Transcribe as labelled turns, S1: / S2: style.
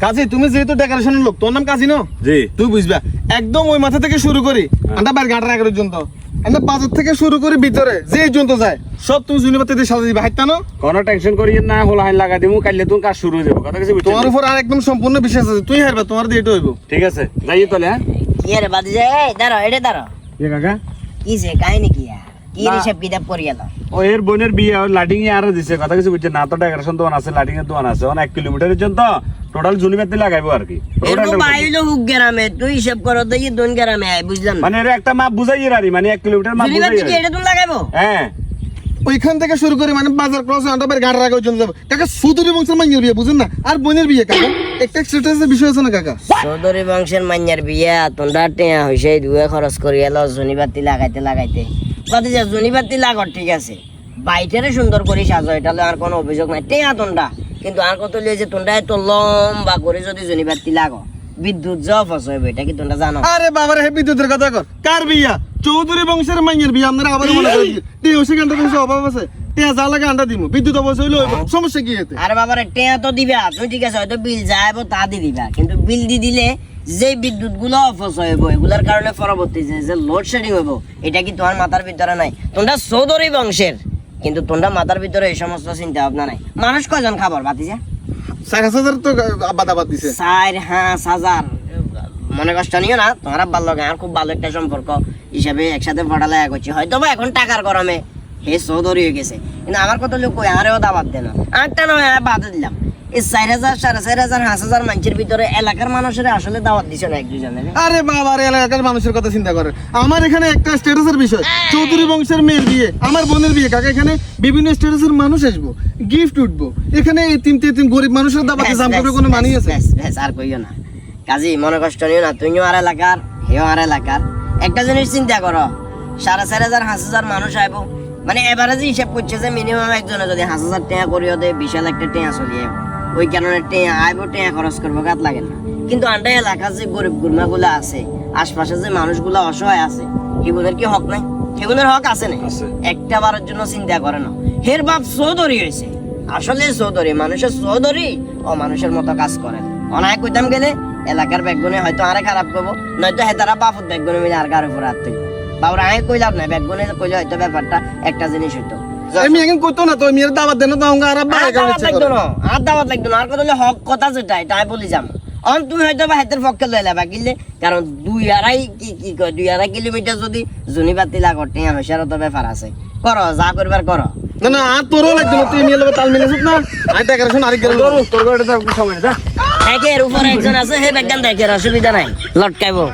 S1: কাজী তুমি যেহেতু ডেকোরেশনের লোক তোর নাম কাজী নো?
S2: জি।
S1: তুই বুঝবা একদম ওই মাথা থেকে শুরু করি আন্ডা বাইর গাঁটা রাখার পর্যন্ত আন্ডা বাজার থেকে শুরু করে ভিতরে যে পর্যন্ত যায় সব তুমি জুনিবাতি দিয়ে সাজা দিবা হাইতা না?
S2: কোনো টেনশন করিয়েন না হোল হাইন লাগা দিমু কাইলে তুমি কাজ শুরু হয়ে যাবে কথা কিছু
S1: তোমার উপর আর একদম সম্পূর্ণ বিশ্বাস আছে তুই হারবা তোমার দিয়ে এটা হইব।
S2: ঠিক আছে যাই তাহলে হ্যাঁ?
S3: কি রে বাদি যায় এই দাঁড়ো এটা দাঁড়ো।
S2: এ কাকা?
S3: কি সে কাহিনী কি কি। হিসাব কিতাব করি গেল
S2: ও এর বোনের বিয়ে এ আর দিছে কথা কিছু বুঝছে না? তো ডেকোরেশন দোকান আছে এর দোকান আছে অনেক কিলোমিটারের জন্য তো। টোটাল জুনি বাতি লাগাইবো আর কি।
S3: বাইলো হুক গ্রামে তুই হিসাব করো তো এই দোন গ্রামে আয় বুঝলাম।
S2: মানে এর একটা মাপ বুঝাই আর মানে এক কিলোমিটার মাপ বুঝাই
S3: এটা তুমি লাগাইবো?
S2: হ্যাঁ।
S1: ওইখান থেকে শুরু করে মানে বাজার ক্রস রাখা পর্যন্ত যাব। কাকা সুদূরি বংশের মাইয়ের বিয়ে বুঝেন না? আর বোনের বিয়ে কাকা? একটা স্ট্যাটাসের বিষয় আছে না কাকা?
S3: চৌধুরী বংশের মান্যার বিয়া তোমরা টেয়া হইছে দুয়ে খরচ করি এলো জনিবাতি লাগাইতে লাগাইতে। কত যে জনিবাতি লাগর ঠিক আছে। বাইটেরে সুন্দর করে সাজো এটা আর কোনো অভিযোগ নাই। টেয়া তোমরা কিন্তু আর কত লিয়ে যে তোমরা এত লম্বা করে যদি জনিবাতি লাগো বিদ্যুৎ জব এটা কি তোমরা জানো?
S1: আরে বাবার হে বিদ্যুতের কথা কর। কার বিয়া? চৌধুরী বংশের মাইয়ের বিয়া আপনারা আবার মনে টিয়া ওসে কিছু অভাব আছে। টিয়া যা লাগে আন্ডা দিমু। বিদ্যুৎ হইলে হইব। সমস্যা কি এতে?
S3: আরে বাবারে টেয়া তো দিবা। তুমি ঠিক আছে হয়তো বিল যাইব তা দি দিবা। কিন্তু বিল দি দিলে যে বিদ্যুৎ গুলো অপচয় হইব এগুলার কারণে পরবর্তী যে যে লোডশেডিং হইব এটা কি তোমার মাথার ভিতরে নাই? তোমরা চৌধুরী বংশের। কিন্তু তোমরা মাথার ভিতরে এই সমস্ত চিন্তা ভাবনা নাই। মানুষ কয়জন খাবার বাতিজা
S1: চার হাজার তো দিছে
S3: চার হাঁস হাজার। মনে কষ্ট নিও না তোমার আব্বার লগে আর খুব ভালো একটা সম্পর্ক। হিসাবে একসাথে পড়ালেখা করছি। হয়তো বা এখন টাকার গরমে হে চৌধুরী হয়ে গেছে। কিন্তু আমার কথা লোক আরেও দাবাত দেন আটটা নয় বাদ দিলাম। এই চার হাজার সাড়ে চার হাজার পাঁচ হাজার মানুষের ভিতরে এলাকার মানুষের আসলে দাওয়াত দিছে না এক দুজনের
S1: আরে বাবা রে এলাকার মানুষের কথা চিন্তা করে। আমার এখানে একটা স্ট্যাটাসের বিষয়। চৌধুরী বংশের মেয়ের বিয়ে। আমার বোনের বিয়ে। কাকা এখানে বিভিন্ন স্ট্যাটাসের মানুষ আসব। গিফট উঠবো। এখানে এই তিন তিন গরিব মানুষের দাবাতে জাম করবে কোনো মানি আছে?
S3: ব্যাস, ব্যাস, আর কইও না। কাজী মনে কষ্ট নিও না। তুইও আর এলাকার হেও আর এলাকার। একটা জিনিস চিন্তা করো। সাড়ে চার হাজার পাঁচ হাজার মানুষ আইব। মানে এভারেজে হিসাব করছে যে মিনিমাম একজনে যদি পাঁচ হাজার টাকা করিও দেয় বিশাল একটা টেয়া চলিয়ে ওই কারণে টেয়া আইব টেয়া খরচ করব গাত লাগে না। কিন্তু আন্ডা এলাকার যে গরিব গুরমা আছে আশপাশে যে মানুষগুলো অসহায় আছে সেগুলোর কি হক নাই? সেগুলোর হক আছে না একটা বারের জন্য চিন্তা করে না। হের বাপ চৌধুরী হয়েছে আসলে চৌধুরী মানুষের চৌধুরী ও মানুষের মতো কাজ করেন অনায় কইতাম গেলে এলাকার ব্যাগগুনে হয়তো আরে খারাপ করব নয়তো হেতারা বাপুর ব্যাগগুনে মিলে আর কার উপর হাত তুলবো। বাবুর আয় কইলাম না ব্যাগগুনে কইলে হয়তো ব্যাপারটা একটা জিনিস হইতো।
S1: আমি এখন করতো না তো মেয়ের দাবাত দেন তো আমার আর আব্বা
S3: আর
S1: একা
S3: দাওয়াত লাগতো না আর দাওয়াত লাগতো না আর কথা হলে হক কথা যেটা তাই বলি যাম। অন তুমি হয়তো বা হাতের পক্ষে লই লাবা কিনলে কারণ দুই আড়াই কি কি কয় দুই আড়াই কিলোমিটার যদি জুনি বাতি লাগো টিয়া হইসারও তো ব্যাপার আছে। করো যা করবার করো।
S1: না না আর তোরও লাগতো না তুই মেয়ের তাল মিলেছিস না। আর ডেকোরেশন আরেক গেল
S2: তোর তোর সময় যা।
S3: একের উপরে একজন আছে হে অসুবিধা নাই লটকাইবো।